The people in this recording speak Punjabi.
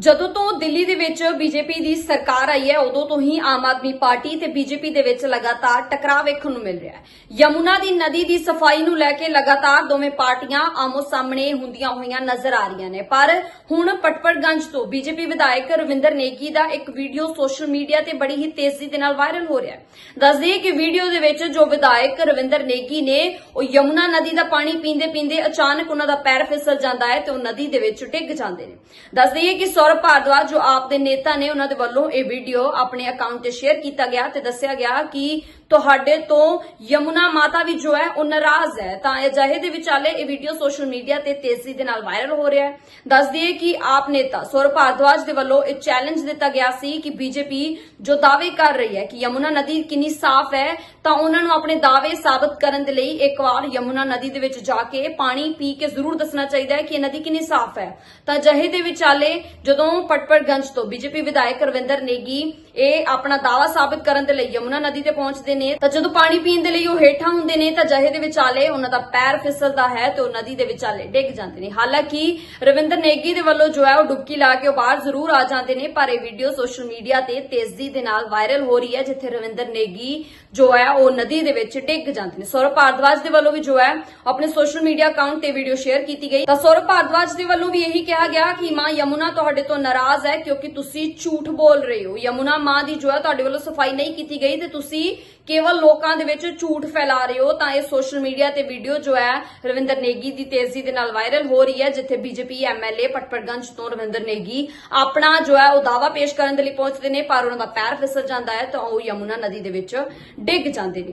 ਜਦੋਂ ਤੋਂ ਦਿੱਲੀ ਦੇ ਵਿੱਚ ਬੀਜੇਪੀ ਦੀ ਸਰਕਾਰ ਆਈ ਹੈ, ਉਦੋਂ ਤੋਂ ਹੀ ਆਮ ਆਦਮੀ ਪਾਰਟੀ ਤੇ ਬੀਜੇਪੀ ਦੇ ਵਿੱਚ ਲਗਾਤਾਰ ਟਕਰਾਅ ਵੇਖਣ ਨੂੰ ਮਿਲ ਰਿਹਾ ਹੈ। ਯਮੁਨਾ ਦੀ ਨਦੀ ਦੀ ਸਫ਼ਾਈ ਨੂੰ ਲੈ ਕੇ ਲਗਾਤਾਰ ਦੋਵੇਂ ਪਾਰਟੀਆਂ ਆਮੋ ਸਾਹਮਣੇ ਹੁੰਦੀਆਂ ਹੋਈਆਂ ਨਜ਼ਰ ਆ ਰਹੀਆਂ ਨੇ। ਪਰ ਹੁਣ ਪਟਪੜਗੰਜ ਤੋਂ ਬੀਜੇਪੀ ਵਿਧਾਇਕ ਰਵਿੰਦਰ ਨੇਗੀ ਦਾ ਇੱਕ ਵੀਡੀਓ ਸੋਸ਼ਲ ਮੀਡੀਆ ਤੇ ਬੜੀ ਹੀ ਤੇਜ਼ੀ ਦੇ ਨਾਲ ਵਾਇਰਲ ਹੋ ਰਿਹਾ ਹੈ। ਦੱਸਦੇ ਕਿ ਵੀਡੀਓ ਦੇ ਵਿੱਚ ਜੋ ਵਿਧਾਇਕ ਰਵਿੰਦਰ ਨੇਗੀ ਨੇ, ਉਹ ਯਮੁਨਾ ਨਦੀ ਦਾ ਪਾਣੀ ਪੀਂਦੇ ਪੀਂਦੇ ਅਚਾਨਕ ਉਹਨਾਂ ਦਾ ਪੈਰ ਫਿਸਲ ਜਾਂਦਾ ਹੈ ਤੇ ਉਹ ਨਦੀ ਦੇ ਵਿੱਚ ਡਿੱਗ ਜਾਂਦੇ ਨੇ। ਦੱਸਦੇ ਕਿ ਸੌਰਭ ਭਾਰਦਵਾਜ ਜੋ ਆਪ ਦੇ ਨੇਤਾ ਨੇ ਉਹਨਾਂ ਦੇ ਵੱਲੋਂ ਇਹ ਵੀਡੀਓ ਆਪਣੇ ਅਕਾਊਂਟ ਤੇ ਸ਼ੇਅਰ ਕੀਤਾ ਗਿਆ ਤੇ ਦੱਸਿਆ ਗਿਆ ਕਿ ਤੁਹਾਡੇ ਤੋਂ ਯਮੁਨਾ ਮਾਤਾ ਵੀ ਜੋ ਹੈ, ਉਹ ਨਾਰਾਜ਼ ਹੈ। ਤਾਂ ਅਜਿਹੇ ਦੇ ਵਿਚਾਲੇ ਇਹ ਵੀਡੀਓ ਸੋਸ਼ਲ ਮੀਡੀਆ ਤੇ ਤੇਜ਼ੀ ਦੇ ਨਾਲ ਵਾਇਰਲ ਹੋ ਰਿਹਾ ਹੈ। ਦੱਸ ਦਈਏ ਕਿ ਆਪ ਨੇਤਾ ਸੌਰਵ ਭਾਰਦਵਾਜ ਦੇ ਵੱਲੋਂ ਇਹ ਚੈਲੰਜ ਦਿੱਤਾ ਗਿਆ ਸੀ ਕਿ ਬੀਜੇਪੀ ਜੋ ਦਾਅਵੇ ਕਰ ਰਹੀ ਹੈ ਕਿ ਯਮੁਨਾ ਨਦੀ ਕਿੰਨੀ ਸਾਫ਼ ਹੈ, ਤਾਂ ਉਹਨਾਂ ਨੂੰ ਆਪਣੇ ਦਾਅਵੇ ਸਾਬਤ ਕਰਨ ਦੇ ਲਈ ਇੱਕ ਵਾਰ ਯਮੁਨਾ ਨਦੀ ਦੇ ਵਿੱਚ ਜਾ ਕੇ ਪਾਣੀ ਪੀ ਕੇ ਜ਼ਰੂਰ ਦੱਸਣਾ ਚਾਹੀਦਾ ਹੈ ਕਿ ਇਹ ਨਦੀ ਕਿੰਨੀ ਸਾਫ਼ ਹੈ। ਤਾਂ ਅਜਿਹੇ ਦੇ ਵਿਚਾਲੇ ਜਦੋਂ ਪਟਪੜਗੰਜ ਤੋਂ ਬੀਜੇਪੀ ਵਿਧਾਇਕ ਰਵਿੰਦਰ ਨੇਗੀ ਇਹ ਆਪਣਾ ਦਾਅਵਾ ਸਾਬਤ ਕਰਨ ਦੇ ਲਈ ਯਮੁਨਾ ਨਦੀ ਤੇ ਪਹੁੰਚਦੇ ਨੇ। ਤਾਂ ਜਦੋਂ ਪਾਣੀ ਪੀਣ ਦੇ ਲਈ ਉਹ ਹੇਠਾਂ ਹੁੰਦੇ ਨੇ, ਤਾਂ ਅਜਿਹੇ ਦੇ ਵਿਚਾਲੇ ਉਹਨਾਂ ਦਾ ਪੈਰ ਫਿਸਲਦਾ ਹੈ ਤੇ ਉਹ ਨਦੀ ਦੇ ਵਿਚਾਲੇ ਡਿੱਗ ਜਾਂਦੇ ਨੇ। ਹਾਲਾਂਕਿ ਰਵਿੰਦਰ ਨੇਗੀ ਦੇ ਵੱਲੋਂ ਜੋ ਹੈ ਉਹ ਡੁਬਕੀ ਲਾ ਕੇ ਉਹ ਬਾਹਰ ਜ਼ਰੂਰ ਆ ਜਾਂਦੇ ਨੇ, ਪਰ ਇਹ ਵੀਡੀਓ ਸੋਸ਼ਲ ਮੀਡੀਆ ਤੇ ਤੇਜ਼ੀ ਦੇ ਨਾਲ ਵਾਇਰਲ ਹੋ ਰਹੀ ਹੈ, ਜਿੱਥੇ ਰਵਿੰਦਰ ਨੇਗੀ ਜੋ ਹੈ ਉਹ ਨਦੀ ਦੇ ਵਿੱਚ ਡਿੱਗ ਜਾਂਦੇ ਨੇ। ਸੌਰਵ ਭਾਰਦਵਾਜ ਦੇ ਵੱਲੋਂ ਵੀ ਜੋ ਹੈ ਆਪਣੇ ਸੋਸ਼ਲ ਮੀਡੀਆ ਅਕਾਊਂਟ ਤੇ ਵੀਡੀਓ ਸ਼ੇਅਰ ਕੀਤੀ ਗਈ। ਤਾਂ ਸੌਰਵ ਭਾਰਦਵਾਜ ਦੇ ਵੱਲੋਂ ਵੀ ਇਹੀ ਕਿਹਾ ਗਿਆ ਕਿ ਮਾਂ ਯਮੁਨਾ ਤੁਹਾਡੇ ਤੋਂ ਨਾਰਾਜ਼ ਹੈ ਕਿਉਂਕਿ ਤੁਸੀਂ ਝੂਠ ਬੋਲ ਰਹੇ ਹੋ। ਯਮੁਨਾ ਮਾਂ ਦੀ ਜੋ ਹੈ ਤੁਹਾਡੇ ਵੱਲੋਂ ਸਫ਼ਾਈ ਨਹੀਂ ਕੀਤੀ ਗਈ ਤੇ ਤੁਸੀਂ ਕੇਵਲ ਲੋਕਾਂ ਦੇ ਵਿੱਚ ਝੂਠ ਫੈਲਾ ਰਹੇ ਹੋ, ਤਾਂ ਇਹ ਸੋਸ਼ਲ ਮੀਡੀਆ ਤੇ ਵੀਡੀਓ ਜੋ ਹੈ ਰਵਿੰਦਰ ਨੇਗੀ ਦੀ ਤੇਜ਼ੀ ਦੇ ਨਾਲ ਵਾਇਰਲ ਹੋ ਰਹੀ ਹੈ, ਜਿੱਥੇ ਬੀਜੇਪੀ ਐਮਐਲਏ ਪਟਪੜਗੰਜ ਤੋਂ ਰਵਿੰਦਰ ਨੇਗੀ ਆਪਣਾ ਜੋ ਹੈ ਉਹ ਦਾਵਾ ਪੇਸ਼ ਕਰਨ ਦੇ ਲਈ ਪਹੁੰਚਦੇ ਨੇ, ਪਰ ਉਹਨਾਂ ਦਾ ਪੈਰ ਫਿਸਲ ਜਾਂਦਾ ਹੈ, ਤਾਂ ਉਹ ਯਮੁਨਾ ਨਦੀ ਦੇ ਵਿੱਚ ਡਿੱਗ ਜਾਂਦੇ ਨੇ।